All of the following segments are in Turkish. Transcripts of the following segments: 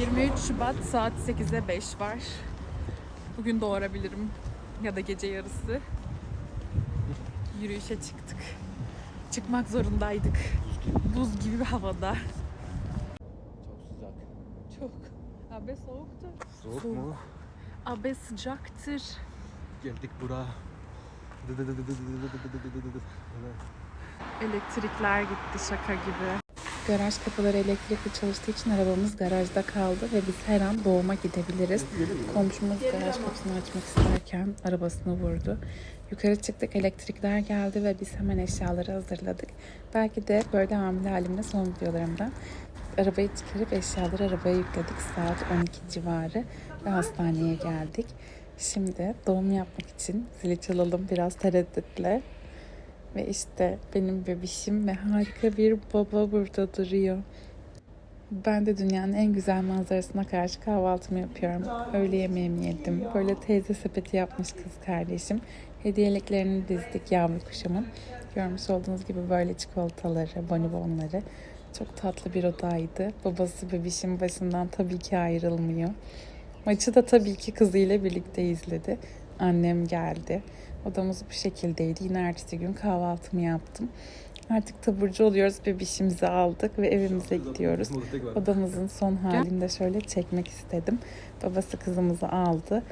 23 Şubat saat 8'e 5 var. Bugün doğurabilirim ya da gece yarısı. Yürüyüşe çıktık. Çıkmak zorundaydık. Buz gibi bir havada. Çok sıcak. Çok. Abi soğuktu. Soğuk Soğuk. mu? Abi sıcaktır. Geldik bura. Elektrikler gitti şaka gibi. Garaj kapıları elektrikli çalıştığı için arabamız garajda kaldı ve biz her an doğuma gidebiliriz. Komşumuz garaj kapısını açmak isterken arabasını vurdu. Yukarı çıktık elektrikler geldi ve biz hemen eşyaları hazırladık. Belki de böyle hamile halimde son videolarımda arabayı çıkarıp eşyaları arabaya yükledik. Saat 12 civarı ve hastaneye geldik. Şimdi doğum yapmak için zili çalalım biraz tereddütle. Ve işte benim bebişim ve harika bir baba burada duruyor. Ben de dünyanın en güzel manzarasına karşı kahvaltımı yapıyorum. Öğle yemeğimi yedim. Böyle teyze sepeti yapmış kız kardeşim. Hediyeliklerini dizdik yavru kuşamın. Görmüş olduğunuz gibi böyle çikolataları, bonibonları. Çok tatlı bir odaydı. Babası bebişin başından tabii ki ayrılmıyor. Maçı da tabii ki kızıyla birlikte izledi. Annem geldi. Odamız bu şekildeydi. Yine ertesi gün kahvaltımı yaptım. Artık taburcu oluyoruz. Bebişimizi aldık ve evimize gidiyoruz. Odamızın son halini de şöyle çekmek istedim. Babası kızımızı aldı.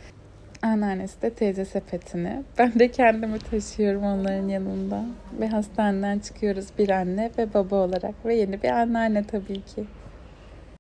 Anneannesi de teyze sepetini. Ben de kendimi taşıyorum onların yanında. Ve hastaneden çıkıyoruz bir anne ve baba olarak. Ve yeni bir anneanne tabii ki.